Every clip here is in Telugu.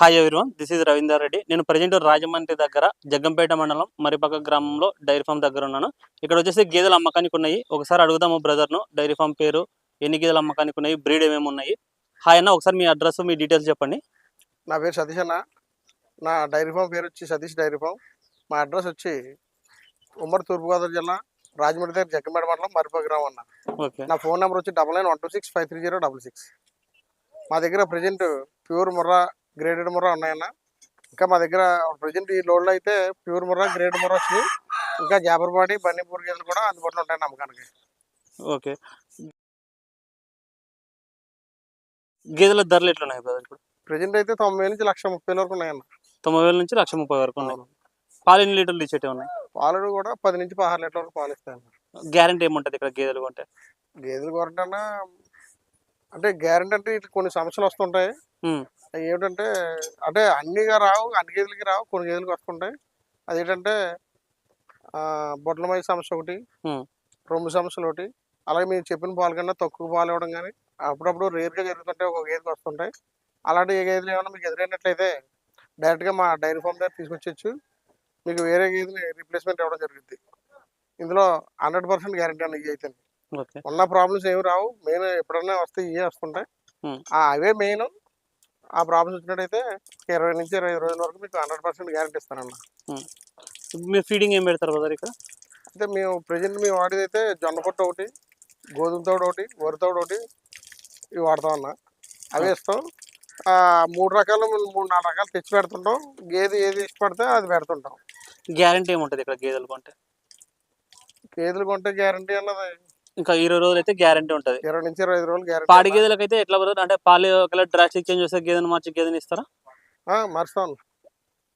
Hi everyone this is Ravinder Reddy నేను ప్రజెంట్ రాజమండ్రి దగ్గర జగ్గంపేట మండలం మరిపక్క గ్రామంలో డైరీ ఫామ్ దగ్గర ఉన్నాను. ఇక్కడ వచ్చేసి గేదెలు అమ్మకానికి ఉన్నాయి. ఒకసారి అడుగుదాము బ్రదర్ను డైరీ ఫామ్ పేరు ఎన్ని గేదెలు అమ్మకానికి ఉన్నాయి బ్రీడ్ ఏమేమి ఉన్నాయి? హాయ్ అన్న ఒకసారి మీ అడ్రస్ మీ డీటెయిల్స్ చెప్పండి. నా పేరు సతీష్ అన్న. నా డైరీ ఫామ్ పేరు వచ్చి సతీష్ డైరీ ఫామ్. మా అడ్రస్ వచ్చి ఉమ్మడి తూర్పుగోదావరి జిల్లా రాజమండ్రి దగ్గర జగ్గంపేట మండలం మరిప గ్రామం అన్న. ఓకే నా ఫోన్ నెంబర్ వచ్చి double nine one two six five three zero double six. మా దగ్గర present pure Murrah graded Murrah ఉన్నాయన్న. ఇంకా మా దగ్గర ప్రజెంట్ ఈ లోడ్లో అయితే ప్యూర్ ముర్రా గ్రేడ్ ముర్రా వచ్చినాయి ఇంకా జాబర్బాడి బన్నీపూర్ గేదెలు కూడా అందుబాటులో ఉంటాయి అమ్మకానికి ఓకే. గేదెల ధరలు ఎట్లున్నాయి ఇప్పుడు? ప్రజెంట్ అయితే తొంభై నుంచి లక్ష ముప్పై వరకు ఉన్నాయన్న. తొంభై వేల నుంచి లక్ష ముప్పై వరకు ఉన్నాయి. పాలు ఎన్ని లీటర్లు ఇచ్చేటి ఉన్నాయి? పాలు కూడా పది నుంచి పదహారు లీటర్ల వరకు పాలు ఇస్తాయన్న. గ్యారంటీ ఏముంటుంది ఇక్కడ గేదెలు కొంటే? గేదెలు కొరటన్నా అంటే గ్యారెంటీ అంటే ఇట్లా కొన్ని సమస్యలు వస్తుంటాయి. ఏమిటంటే అంటే అన్నిగా రావు అన్ని గేదెలకి రావు కొన్ని గేదెలకి వస్తుంటాయి. అదేంటంటే బొట్లమై సమస్య ఒకటి రొమ్ము సమస్యలు ఒకటి. అలాగే మీరు చెప్పిన పాలు కన్నా తక్కువ పాలు ఇవ్వడం కానీ అప్పుడప్పుడు రేర్గా జరుగుతుంటాయి ఒక గేదెకి వస్తుంటాయి. అలాంటి ఏ గేదెలు ఏమైనా మీకు ఎదురైనట్లయితే డైరెక్ట్గా మా డైరీ ఫామ్ దగ్గర తీసుకొచ్చేచ్చు మీకు వేరే గేదెని రీప్లేస్మెంట్ ఇవ్వడం జరుగుద్ది. ఇందులో హండ్రెడ్ పర్సెంట్ గ్యారెంటీ అన్న అయితే ఉన్న ప్రాబ్లమ్స్ ఏమి రావు. మెయిన్ ఎప్పుడన్నా వస్తే ఇవే వస్తుంటాయి అవే మెయిన్. ఆ ప్రాబ్లమ్స్ వచ్చినట్టయితే ఇరవై నుంచి ఇరవై రోజుల వరకు మీకు హండ్రెడ్ పర్సెంట్ గ్యారంటీ ఇస్తానన్న. మీరు ఫీడింగ్ ఏం పెడతారు బ్రదర్ ఇక్కడ? అయితే మేము ప్రజెంట్ మేము వాడేది అయితే జొన్న పొట్టు ఒకటి గోధుమ తోడు ఒకటి వరి తోడు ఒకటి ఇవి వాడతాం అన్న. అవి ఇస్తాం. మూడు రకాలు మూడు నాలుగు రకాలు తెచ్చి పెడుతుంటాం. గేదె ఏది ఇష్టపడితే అది పెడుతుంటాం. గ్యారంటీ ఏముంటుంది ఇక్కడ గేదెలు కొంటే? గేదెలు కొంటే గ్యారంటీ అన్నది ఇంకా ఇరవై రోజులు అయితే గ్యారంటీ ఉంటుంది. ఇరవై నుంచి ఇరవై ఐదు రోజులు పాడి గ్యారంటీ గేదెలకు అయితే ఎట్లా బ్రదర్ అంటే పాలు ఒకవేళ డ్రాస్టిక్ చేంజ్ వస్తే గేదెను మార్చి గేదెని ఇస్తారా? మరుస్తాం.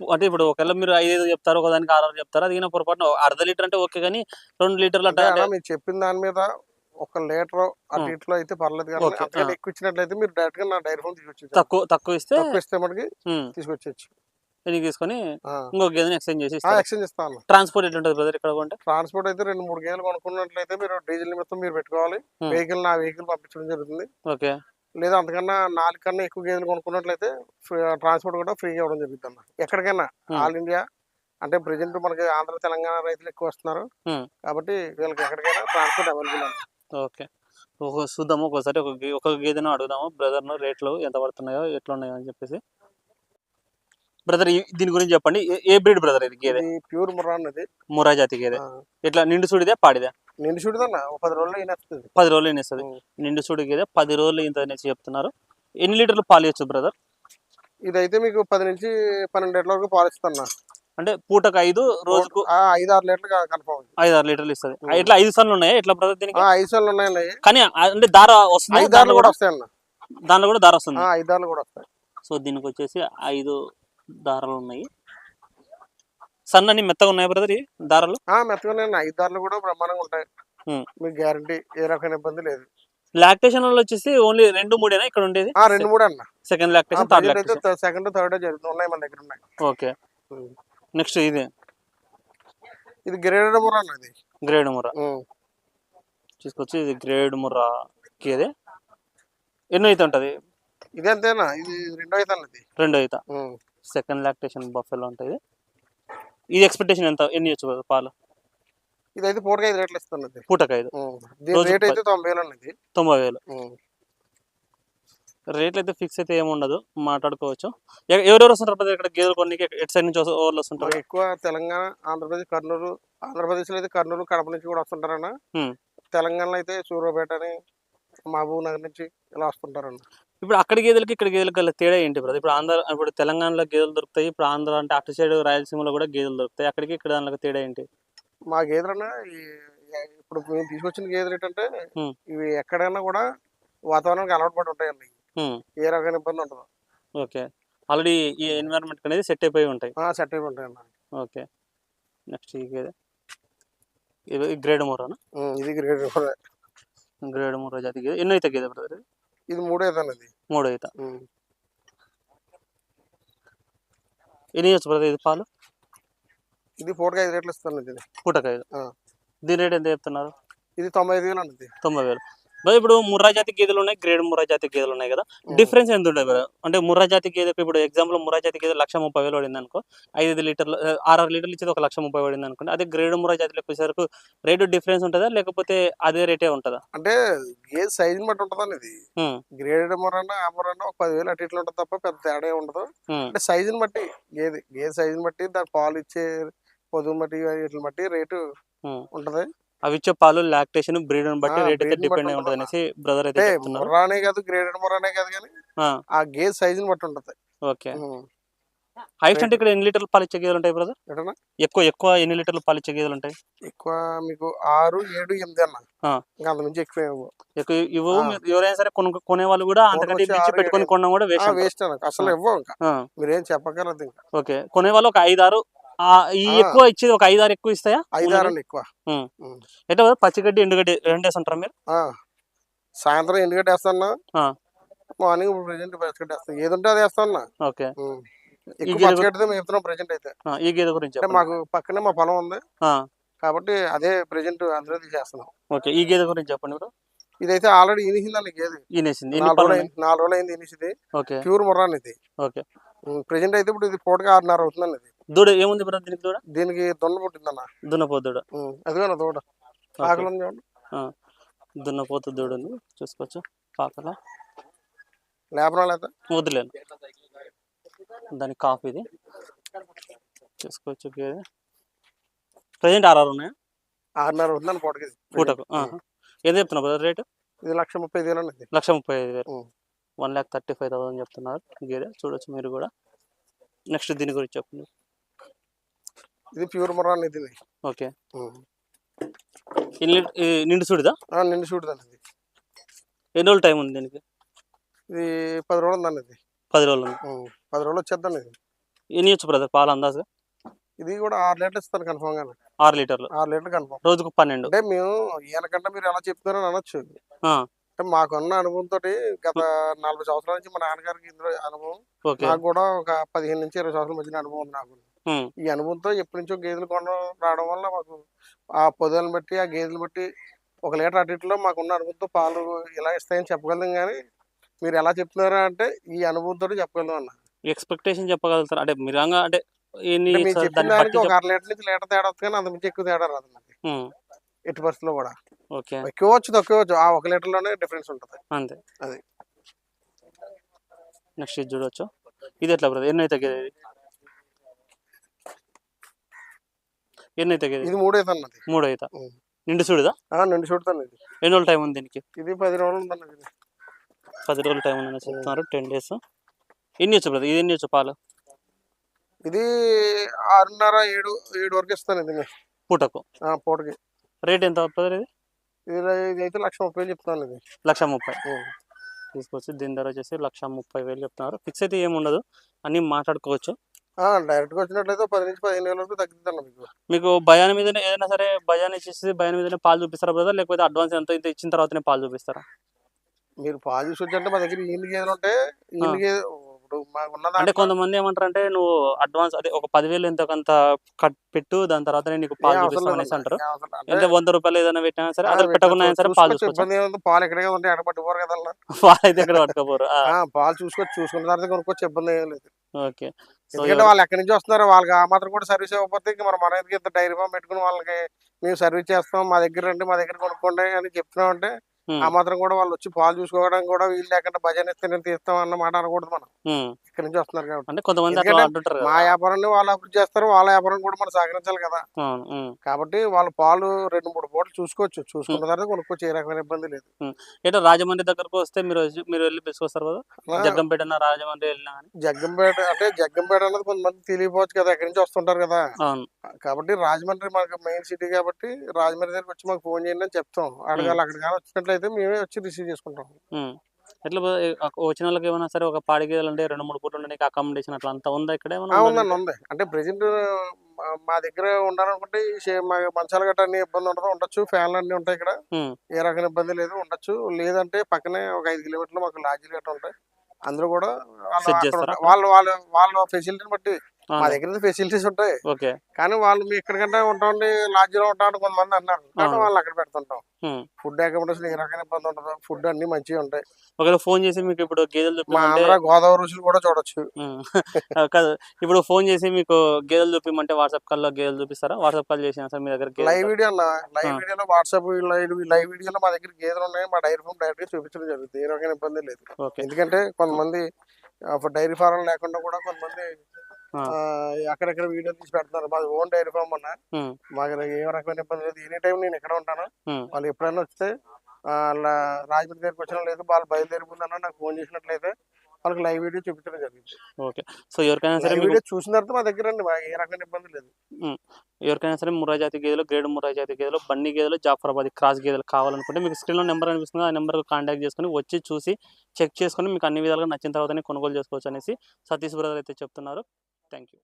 అంటే ఇప్పుడు ఒకవేళ మీరు ఐదు చెప్తారు ఒకదానికి ఆరు చెప్తారు? అది పొరపాటున అర్ధ లీటర్ అంటే ఓకే కానీ రెండు లీటర్లు అంటే మీరు చెప్పిన దాని మీద ఒక లీటర్ అటు. ఇట్లో అయితే పర్లేదు కానీ. ఎక్కువ ఇచ్చినట్లయితే మీరు డైరెక్ట్గా నా డైరీ ఫోన్ తీసుకొచ్చేది తక్కువ తక్కువ ఇస్తే తక్కువ ఇస్తే మనకి ఉమ్, దీనికి తీసుకొని ఇంకో గేదెని ఎక్స్చేంజ్ చేసి ఎక్స్చేంజ్ ఇస్తాను ట్రాన్స్పోర్ట్ ఎట్లుంటుంది బ్రదర్ ఇక్కడ కొంటే? ట్రాన్స్పోర్ట్ అయితే రెండు మూడు గేదెలు కొనుక్కున్నట్లయితే మీరు డీజిల్ నిమిత్తం మీరు పెట్టుకోవాలి. Hmm. వెహికల్ నా వెహికల్ పంపించడం జరుగుతుంది. ఓకే. లేదా అంతకన్నా నాలుగు కన్నా ఎక్కువ గేదెలు కొనుక్కున్నట్లయితే ట్రాన్స్పోర్ట్ కూడా ఫ్రీగా ఇవ్వడం జరుగుతుంది అన్న ఎక్కడికైనా Hmm. All India. అంటే ప్రజెంట్ మనకి ఆంధ్ర తెలంగాణ రైతులు ఎక్కువ వస్తున్నారు. Hmm. కాబట్టి వీళ్ళకి ఎక్కడికైనా ట్రాన్స్పోర్ట్ అవైలబుల్ ఓకే. ఒక చూద్దాము ఒకసారి ఒక ఒక గేదెను అడుగుదాము బ్రదర్ను రేట్లు ఎంత పడుతున్నాయో ఎట్లా ఉన్నాయో అని చెప్పేసి. బ్రదర్ దీని గురించి చెప్పండి. ఏ- బ్రీడ్ బ్రదర్ ఇది గేదె? ప్యూర్ ముర్రా అన్నది మురా జాతి గేదె. ఆ, ఎట్లా నిండు సుడిదే పాడిదే? నిండు చూడదన్న ఒక పది రోజుల్లో ఈనేస్తుంది పది రోజులు ఇస్తుంది ఉం. నిండు సుడి గేదె పది రోజులు ఇంత అనేసి చెప్తున్నారు. ఎన్ని లీటర్లు పాలు ఇవ్వచ్చు బ్రదర్? ఇదైతే మీకు పది నుంచి పన్నెండు లీటర్ల వరకు పాలిస్తున్నా అంటే పూటకు ఐదు రోజుకు ఐదు ఆరు లీటర్లు కన్ఫర్మ్ ఐదు ఆరు లీటర్లు ఇస్తుంది. ఉం. ఎట్లా ఐదు సార్లు ఉన్నాయా? ఎట్లా బ్రదర్ దీనికి? ఐదు సార్లు ఉన్నాయండి. అవి. కానీ అంటే దార వస్తుంది? ఐదు దారులు కూడా వస్తాయన్న. దానిలో కూడా దార వస్తుంది. ఆ, ఐదు దారులు కూడా వస్తాయి. సో దీనికి వచ్చేసి ఐదు దారాలు ఉన్నాయి. సన్నని మెత్తగా ఉన్నాయి బ్రదర్ ఈ దారాలు? ఆ, మెత్తగానే ఉన్నాయి. ఐదు దారులు కూడా బ్రహ్మాండంగా ఉంటాయి. మీకు గ్యారంటీ ఏ రకమైన ఇబ్బంది లేదు. లాక్టేషన్ వల్ల వచ్చేసి ఓన్లీ రెండు మూడేనా ఇక్కడ ఉండేది? రెండు మూడు అన్న. Second lactation third lactation second third జరుగుతుంది. ఉన్నాయి మన దగ్గర ఉన్నాయి. ఓకే నెక్స్ట్ ఇది. ఇది గ్రేడెడ్ ముర అన్న ఇది. గ్రేడ్ ముర్రా. ఉం. తీసుకొచ్చి ఇది గ్రేడ్ ముర్రా గేదె ఎన్నో అయితే ఉంటుంది? ఇది అంతేనా? ఇది రెండో అయితే రెండో అయితే సెకండ్ లాక్టేషన్ బఫెలో ఉంటుంది. ఇది ఎక్స్పెక్టేషన్ ఎంత? ఎన్ని వచ్చు పాలు? ఇది అయితే పూటగా ఐదు రేట్లు ఇస్తున్నది. పూటకు ఐదు రేట్ అయితే తొంభై వేలు తొంభై వేలు. రేట్లు అయితే ఫిక్స్ అయితే ఏమి ఉండదు. మాట్లాడుకోవచ్చు. ఎవరెవరు వస్తుంటారు ఇక్కడ గేదెలు కొన్ని ఎటు సైడ్ నుంచి ఓవర్లు వస్తుంటారు? ఎక్కువ తెలంగాణ ఆంధ్రప్రదేశ్ కర్నూలు ఆంధ్రప్రదేశ్లో అయితే కర్నూలు కడప నుంచి కూడా వస్తుంటారన్న. తెలంగాణలో అయితే సూర్యాపేట అని మహబూబ్ నగర్ నుంచి ఇలా వస్తుంటారన్న. ఇప్పుడు అక్కడ గేదెలకి ఇక్కడ గేదెలకి గల తేడా ఏంటి బ్రదర్? ఇప్పుడు ఆంధ్ర ఇప్పుడు తెలంగాణలో గేదెలు దొరుకుతాయి ఇప్పుడు ఆంధ్ర అంటే అటు సైడ్ రాయలసీమలో కూడా గేదెలు దొరుకుతాయి. అక్కడికి ఇక్కడ దానిలో తేడా ఏంటి? మా గేదెలన్న ఈ ఇప్పుడు మేము తీసుకొచ్చిన గేదెలు ఏంటంటే. ఇవి ఎక్కడైనా కూడా వాతావరణానికి అలవాటు పడి ఉంటాయండి. ఏ రకమైన ఇబ్బంది ఉండదు. ఓకే. ఆల్రెడీ ఈ ఎన్విరాన్మెంట్ అనేది సెట్ అయిపోయి ఉంటాయి. సెట్ అయిపోయి ఉంటాయన్న ఓకే. నెక్స్ట్ ఈ గేదె. ఇది గ్రేడ్ మూరనా ఉం, ఇది గ్రేడ్ గ్రేడ్ మూర జాతి గేదె. ఎన్నో అయితే గేదె బ్రదర్ ఇది మూడే అన్నది మూడో అయితే ఎన్ని ఇవ్వచ్చు బ్రదర్ ఇది పాలు? ఇది పూటగా ఐదు రేట్లు ఇస్తాను ఇది పూటకు ఐదు. దీని రేట్ ఎంత చెప్తున్నారు? ఇది తొంభై ఐదు వేలు అన్నది. తొంభై వేలు. ఇప్పుడు ముర్రా జాతి గేదెలు ఉన్నాయి గ్రేడ్ ముర్రా జాతి గేదెలు ఉన్నాయి కదా. డిఫరెన్స్ ఎంత ఉంటుంది అంటే ముర్రా జాతి గేదెకు ఇప్పుడు ఎగ్జాంపుల్ ముర్రా జాతి గేదె లక్ష ముప్పై వేలు పడింది అనుకో ఐదు లీటర్లు ఆరు లీటర్లు ఇచ్చేది ఒక లక్ష ముప్పై పడింది అనుకోండి. అదే గ్రేడ్ ముర్రా జాతిలో వచ్చేసరికి రేటు డిఫరెన్స్ ఉంటుందా? లేకపోతే అదే రేటే ఉంటుందా? అంటే గేజ్ సైజుని బట్టి ఉంటుందండి ఇది ఉమ్, గ్రేడెడ్ మొరన్నా ఆ మొరన్నా ఒక పదివేలు అటు ఇట్లా ఉంటుంది తప్ప పెద్ద తేడా ఉండదు అంటే సైజుని బట్టి గేది గేదె సైజుని బట్టి దాని పాలు ఇచ్చే పొదువుని బట్టి వీటిని బట్టి రేటు. ఉంటది. అవి ఇచ్చే పాలు లాక్టేషన్ బ్రీడ్ బట్టి రేట్ అయితే డిపెండ్ అయి ఉంటుంది? అనేసి బ్రదర్ అయితే ముర్రానే కాదు గ్రేడెడ్ మొరానే కాదు కానీ ఆ, గేజ్ సైజుని బట్టి ఉంటది. ఓకే. హైట్ అంటే ఇక్కడ ఎన్ని లీటర్లు పాలు ఇచ్చే గేదెలు ఉంటాయి బ్రదర్? ఎక్కువ ఎక్కువ ఎన్ని లీటర్లు పాలు ఇచ్చే గేదెలు ఉంటాయి? ఎక్కువ మీకు ఆరు ఏడు ఎనిమిది అన్న. ఇంకా అంత మించి ఎక్కువ ఇవ్వవు. ఎక్కువ ఇవ్వు ఎవరైనా సరే కొను కొనే వాళ్ళు కూడా అంతకంటే ఆరు, పెట్టుకొని. కొనడం కూడా వేస్ట్ వేస్ట్ అసలు ఇవ్వవు ఇంకా. మీరేం చెప్పగలదు ఇంకా. ఓకే. కొనే వాళ్ళు ఒక ఐదారు ఆ, ఈ. ఎక్కువ ఇచ్చేది ఒక ఐదారు ఎక్కువ ఇస్తాయా? ఐదారు ఎక్కువ. ఎట్లా? పచ్చిగడ్డి ఎండుగడ్డి రెండు వేస్తుంటారా మీరు. సాయంత్రం ఎందుకంటే వేస్తాను. మార్నింగ్ ప్రజెంట్ పచ్చగడ్డి వేస్తాను ఏది ఉంటే అది వేస్తాను ఓకే. అయితే. ఈ గేదె గురించి. మాకు పక్కనే మా పొలం ఉంది. కాబట్టి అదే ప్రజెంట్ అందులో తీసేస్తున్నాం ఓకే. ఈ గేదె గురించి చెప్పండి బ్రో ఇదైతే ఆల్రెడీ ఇనిసిందండి గేది. ఎన్ని నాలుగు రోజులు? అయింది ఇనిసింది. ప్యూర్ ముర్రాన్ ఇది. ఓకే. ప్రజెంట్ అయితే ఇప్పుడు ఇది పూటగా ఆరున్నర అవుతుందండి ఇది. దూడ ఏముంది బ్రదర్ దీనికి దూడ? దీనికి దొండ పుట్టిందన్న. దున్నపోతు దూడ ఉమ్, అదిగోనా దూడ. చూడండి దున్నపోతు దూడ ఉంది చూసుకోవచ్చు? పాకల? లేపనా లేదా వదిలేను. దాని కాఫ్ ఇది. చూసుకోవచ్చు ప్రజెంట్ ఆర్ఆర్ ఉన్నాయా? ఆరున్నర అవుతుందండి పూటకి. పూటకు. ఏం చెప్తున్నా బ్రదర్ రేటు? ఇది లక్ష ముప్పై ఐదు వేలు లక్ష ముప్పై ఐదు వేలు. One lakh thirty five thousand చెప్తున్నారు గేదె. చూడొచ్చు మీరు కూడా. నెక్స్ట్ దీని గురించి చెప్పండి. ఇది ప్యూర్ ముర్రాన్ ఇది ఓకే. నిండు చూడదా నిండు చూడదండి ఇది ఎన్ని రోజులు టైం ఉంది దీనికి? ఇది పది రోజులు ఉందండి ఇది పది రోజులు. పది రోజులు వచ్చేద్దండి ఇది. ఎన్ని ఇచ్చు బ్రదర్ పాలు అందాజుగా? ఇది కూడా ఆరు లీటర్లు ఇస్తాను కన్ఫామ్గా ఆరు లీటర్లు. ఆరు లీటర్లు కన్ఫామ్. రోజుకు పన్నెండు. అంటే మేము ఈయనకంటే మీరు ఎలా చెప్తున్నారని అనొచ్చు. అంటే మాకున్న అనుభవంతో గత నలభై సంవత్సరాల నుంచి మా నాన్నగారికి ఇందులో అనుభవం. నాకు కూడా ఒక పదిహేను నుంచి ఇరవై సంవత్సరాల మధ్యన అనుభవం ఉంది నాకు. ఈ అనుభవంతో ఎప్పటి నుంచో గేదెలు కొనడం రావడం వల్ల మాకు ఆ పొదలను బట్టి ఆ గేదెలు బట్టి ఒక లీటర్ అటు ఇటులో మాకున్న అనుభవంతో పాలు ఇలా ఇస్తాయని చెప్పగలం కానీ మీరు ఎలా చెప్తున్నారా అంటే ఈ అనుభవంతో చెప్పగలం అన్న. ఎక్స్పెక్టేషన్ చెప్పగలుగుతారు? అంటే మీరు అంటే ఒక అర లీటర్ నుంచి లీటర్ తేడా వస్తుంది కానీ అంత మించి ఎక్కువ తేడా రాదు ఎట్టి పరిస్థితుల్లో కూడా. ఎక్కువ వచ్చు తక్కువ వచ్చు ఆ ఒక లీటర్లోనే డిఫరెన్స్ ఉంటుంది. అంతే. అది. నెక్స్ట్ ఇది చూడొచ్చు. ఇది ఎట్లా బ్రదర్ ఎన్ని అయితే గేదె ఇది ఎన్ని అయితే ఇది మూడు అయితే అన్నది మూడు అయితే ఉం. నిండు చూడదా నిండు చూడతాను ఇది. ఎన్ని రోజులు టైం ఉంది దీనికి? ఇది పది రోజులు ఉందన్నది. పది రోజులు టైం ఉందని చెప్తున్నారు. Ten days. ఎన్ని వచ్చు బ్రదర్? ఇది ఎన్ని వచ్చు పాలు? ఇది ఆరున్నర ఏడు ఏడు వరకు ఇస్తాను ఇది పూటకు? పూటకి. రేట్ ఎంత బ్రదర్ ఇది? ఇది అయితే లక్ష ముప్పై వేలు చెప్తాను ఇది. లక్ష ముప్పై. తీసుకొచ్చి దీని ధర వచ్చేసి లక్ష ముప్పై వేలు చెప్తున్నారు. ఫిక్స్ అయితే ఏమి ఉండదు అన్ని మాట్లాడుకోవచ్చు. ఆ, డైరెక్ట్గా వచ్చినట్లయితే పది నుంచి పదిహేను వేల వరకు తగ్గుతుంది మీకు. మీకు భయాన్ని మీద ఏదైనా సరే భయాన్ని ఇచ్చేసి భయాన్ని మీదనే పాలు చూపిస్తారా బ్రదర్? లేకపోతే అడ్వాన్స్ ఎంత ఇంత ఇచ్చిన తర్వాతనే పాలు చూపిస్తారా? మీరు పాలు చూసి వచ్చంటే మా దగ్గర ఈయన గేదెలు గేదె ఉన్న అంటే కొంతమంది ఏమంటారు అంటే నువ్వు అడ్వాన్స్ అదే ఒక పదివేలు ఎంతో కొంత కట్ పెట్టు దాని తర్వాతనే నీకు పాలు ఏం అవసరం చూపిస్తాం అనేసి లేదన్న, అంటారు. ఎంత వంద రూపాయలు ఏదైనా పెట్టినా సరే అదే పెట్టకుండా సరే పాలు చూసుకోవచ్చు, పాలు ఉంటాయి ఎక్కడ పట్టుకోరు కదా. పాలు అయితే ఇక్కడ పట్టుకోపోరు. ఆ, పాలు చూసుకోవచ్చు చూసుకున్న తర్వాత కొనుక్కోవచ్చు ఇబ్బంది ఏం లేదు. ఓకే. ఎందుకంటే వాళ్ళు ఎక్కడి నుంచి వస్తున్నారు వాళ్ళకి ఆ మాత్రం కూడా సర్వీస్ ఇవ్వకపోతే ఇంక మరి మన దగ్గర ఇంత డైరీ ఫామ్ పెట్టుకుని వాళ్ళకి మేము సర్వీస్ చేస్తాం మా దగ్గర రండి మా దగ్గర కొనుక్కోండి అని చెప్తున్నాం అంటే ఆ మాత్రం కూడా వాళ్ళు వచ్చి పాలు చూసుకోవడం కూడా వీళ్ళు లేకుండా భజన ఇస్తే నేను తీస్తాం అన్న మాట అనకూడదు మనం. ఇక్కడ నుంచి వస్తున్నారు కాబట్టి. అంటే కొంతమంది మా వ్యాపారాన్ని వాళ్ళు అభివృద్ధి చేస్తారు వాళ్ళ వ్యాపారం కూడా మనం సహకరించాలి కదా. కాబట్టి వాళ్ళ పాలు రెండు మూడు పూటలు చూసుకోవచ్చు. చూసుకున్న తర్వాత కొనుక్కోవచ్చు ఏ రకమైన ఇబ్బంది లేదు. ఏటో రాజమండ్రి దగ్గరకు వస్తే మీరు మీరు వెళ్ళి కదా? ఆ, జగ్గంపేట రాజమండ్రి వెళ్ళినా జగ్గంపేట అంటే జగ్గంపేట అన్నది కొంతమంది తెలియపోవచ్చు కదా ఎక్కడి నుంచి వస్తుంటారు కదా. కాబట్టి రాజమండ్రి మనకు మెయిన్ సిటీ కాబట్టి రాజమండ్రి దగ్గరికి వచ్చి మాకు ఫోన్ చేయండి అని చెప్తాం. అడగాలి అక్కడ కానీ వచ్చినట్లయితే మేమే వచ్చి రిసీవ్ చేసుకుంటాం. ఎట్లా వచ్చిన వాళ్ళకి ఏమైనా సరే ఒక పాడి గేదెలు అంటే రెండు మూడు పూటలు నీకు అకామిడేషన్ అట్లా అంతా ఉందా ఇక్కడ? ఉందండి ఉంది. అంటే ప్రెసెంట్ మా దగ్గర ఉండాలనుకుంటే మంచాల గట్ట అన్ని ఇబ్బంది ఉండదు ఉండొచ్చు. ఫ్యాన్లు అన్ని ఉంటాయి ఇక్కడ. ఏ రకమైన ఇబ్బంది లేదు ఉండొచ్చు. లేదంటే పక్కనే ఒక ఐదు కిలోమీటర్లు మాకు లాడ్జీలు గట్ట ఉంటాయి. అందరూ కూడా వాళ్ళు వాళ్ళ వాళ్ళ ఫెసిలిటీని బట్టి మా దగ్గర ఫెసిలిటీస్ ఉంటాయి. ఓకే. కానీ వాళ్ళు మీ ఎక్కడికంటే ఉంటామండి లాడ్జ్లో ఉంటామని కొంతమంది అన్నారు. వాళ్ళు అక్కడ పెడుతుంటాం. ఫుడ్ అకామిడేషన్ ఏ రకమైన ఇబ్బంది ఉండదు. ఫుడ్ అన్ని మంచిగా ఉంటాయి. ఒకవేళ ఫోన్ చేసి మీకు ఇప్పుడు గేదెలు మా ఆంధ్ర గోదావరి రుచులు కూడా చూడొచ్చు. కాదు. ఇప్పుడు ఫోన్ చేసి మీకు గేదెలు చూపిమంటే వాట్సాప్ కాల్లో గేదెలు చూపిస్తారా వాట్సాప్ కాల్ చేసినా సార్ మీ దగ్గర లైవ్ వీడియో లైవ్. వీడియోలో వాట్సాప్ లైవ్ లైవ్ వీడియోలో మా దగ్గర గేదెలు ఉన్నాయి. మా డైరీ ఫామ్ డైరెక్ట్ చూపించడం జరుగుతుంది. ఏ రకమైన ఇబ్బంది లేదు. ఎందుకంటే కొంతమంది డైరీ ఫారం లేకుండా కూడా కొంతమంది అక్కడక్కడ వీడియో తీసి పెడుతున్నారు. మాది ఓన్ డైరీ ఫామ్ అన్న. మాకు ఏ రకమైన ఇబ్బంది లేదు. ఎనీ టైం నేను ఎక్కడ ఉంటాను. వాళ్ళు ఎప్పుడైనా వస్తే వాళ్ళ రాజమండ్రి దగ్గరికి వచ్చిన లేదు వాళ్ళు బయలుదేరి ముందన్న నాకు ఫోన్ చేసినట్లయితే వాళ్ళకి లైవ్ వీడియో చూపించడం జరిగింది. ఓకే. సో ఎవరికైనా సరే వీడియో చూసిన తర్వాత మా దగ్గర అండి ఏ రకమైన ఇబ్బంది లేదు. ఎవరికైనా సరే ముర్రా జాతి గేదెలు గ్రేడ్ ముర్రా జాతి గేదెలు బండి గేదెలు జాఫరాబాద్ క్రాస్ గేదెలు కావాలనుకుంటే మీకు స్క్రీన్లో నెంబర్ అనిపిస్తుంది. ఆ నెంబర్కి కాంటాక్ట్ చేసుకొని వచ్చి చూసి చెక్ చేసుకొని మీకు అన్ని విధాలుగా నచ్చిన తర్వాతనే కొనుగోలు చేసుకోవచ్చు అనేసి సతీష్ బ్రదర్ అయితే చెప్తున్నారు. Thank you.